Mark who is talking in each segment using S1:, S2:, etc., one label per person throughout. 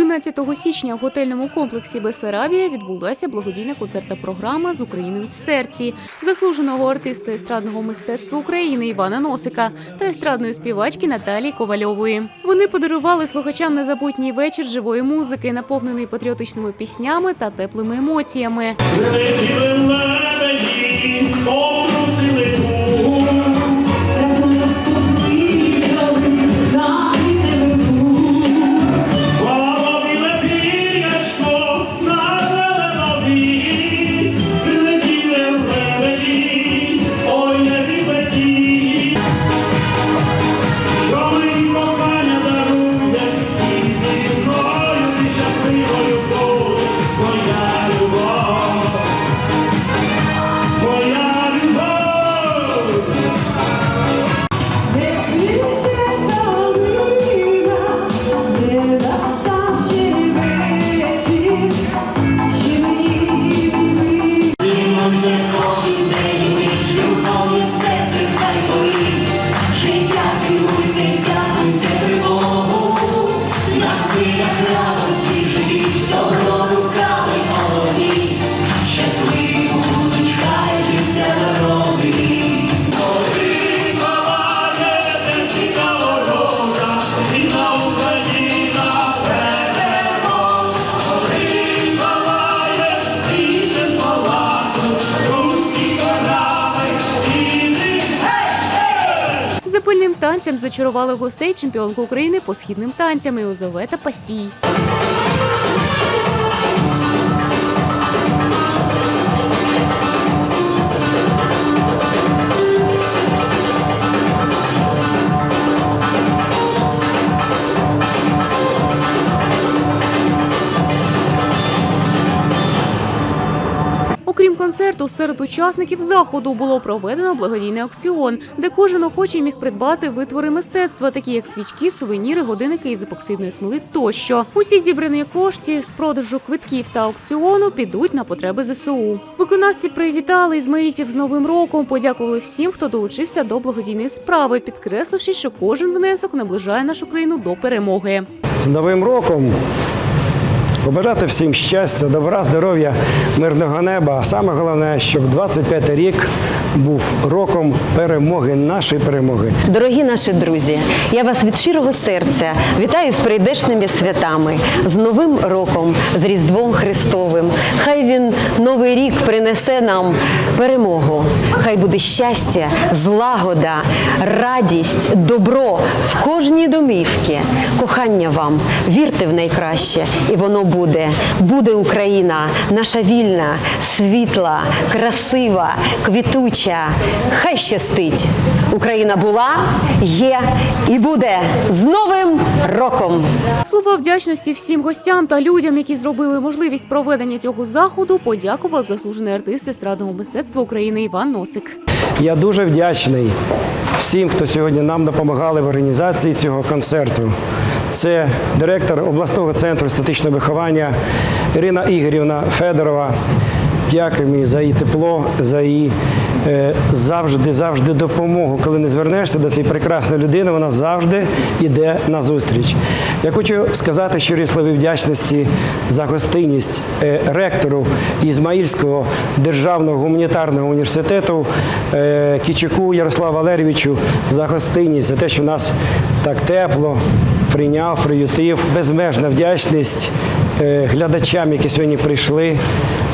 S1: 11 січня в готельному комплексі Бесарабія відбулася благодійна концертна програма з Україною в серці заслуженого артиста естрадного мистецтва України Івана Носика та естрадної співачки Наталії Ковальової. Вони подарували слухачам незабутній вечір живої музики, наповнений патріотичними піснями та теплими емоціями. Танцем зачарували гостей чемпіонку України по східним танцям Єлизавета Пасій. Окрім концерту, серед учасників заходу було проведено благодійний аукціон, де кожен охочий міг придбати витвори мистецтва, такі як свічки, сувеніри, годинники із епоксидної смоли тощо. Усі зібрані кошти з продажу квитків та аукціону підуть на потреби ЗСУ. Виконавці привітали ізмаїтів з новим роком, подякували всім, хто долучився до благодійної справи, підкресливши, що кожен внесок наближає нашу країну до перемоги.
S2: з Новим роком. Побажати всім щастя, добра, здоров'я, мирного неба. А саме головне, щоб 25 рік був роком перемоги, нашої перемоги.
S3: Дорогі наші друзі, я вас від щирого серця вітаю з прийдешними святами, з Новим роком, з Різдвом Христовим. Хай він новий рік принесе нам перемогу. Хай буде щастя, злагода, радість, добро в кожній домівці. Кохання вам, вірте в найкраще, і воно буде. Буде Україна, наша вільна, світла, красива, квітуча. Хай щастить! Україна була, є і буде з Новим роком!
S1: Слова вдячності всім гостям та людям, які зробили можливість проведення цього заходу, подякував заслужений артист естрадного мистецтва України Іван Носик.
S2: Я дуже вдячний всім, хто сьогодні нам допомагали в організації цього концерту. Це директор обласного центру естетичного виховання Ірина Ігорівна Федорова. Дякуємо їй за її тепло, за її е, завжди, завжди допомогу. Коли не звернешся до цієї прекрасної людини, вона завжди йде на зустріч. Я хочу сказати щирі слові вдячності за гостинність е, ректору Ізмаїльського державного гуманітарного університету е, Кічуку Ярославу Валерійовичу за гостинність, за те, що нас так тепло прийняв, приютив. Безмежна вдячність е, глядачам, які сьогодні прийшли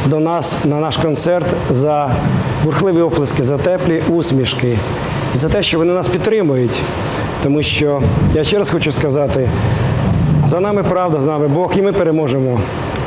S2: до нас на наш концерт за бурхливі оплески, за теплі усмішки і за те, що вони нас підтримують. Тому що я ще раз хочу сказати: за нами правда, з нами Бог, і ми переможемо.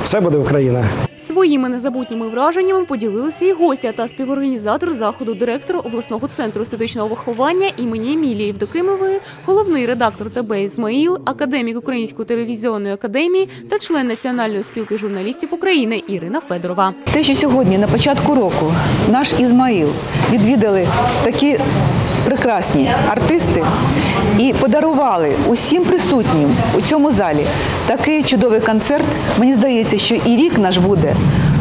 S2: Все буде Україна.
S1: Своїми незабутніми враженнями поділилися і гостя та співорганізатор заходу, директор обласного центру естетичного виховання імені Емілії Євдокимової, головний редактор ТБ Ізмаїл, академік Української телевізійної академії та член Національної спілки журналістів України Ірина Федорова.
S4: Те, що сьогодні на початку року наш Ізмаїл відвідали такі прекрасні артисти і подарували усім присутнім у цьому залі такий чудовий концерт. Мені здається, що і рік наш буде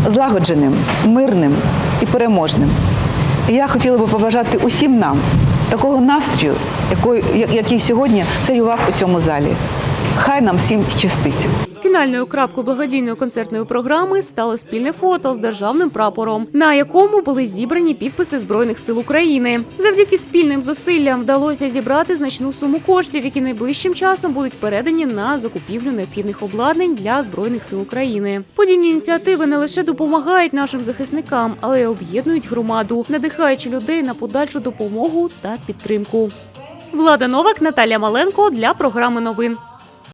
S4: злагодженим, мирним і переможним. І я хотіла би побажати усім нам такого настрою, який, сьогодні царював у цьому залі. Хай нам всім щастить.
S1: Фінальною крапкою благодійної концертної програми стало спільне фото з державним прапором, на якому були зібрані підписи збройних сил України. Завдяки спільним зусиллям вдалося зібрати значну суму коштів, які найближчим часом будуть передані на закупівлю необхідних обладнань для збройних сил України. Подібні ініціативи не лише допомагають нашим захисникам, але й об'єднують громаду, надихаючи людей на подальшу допомогу та підтримку. Влада Новак, Наталя Маленко для програми новин.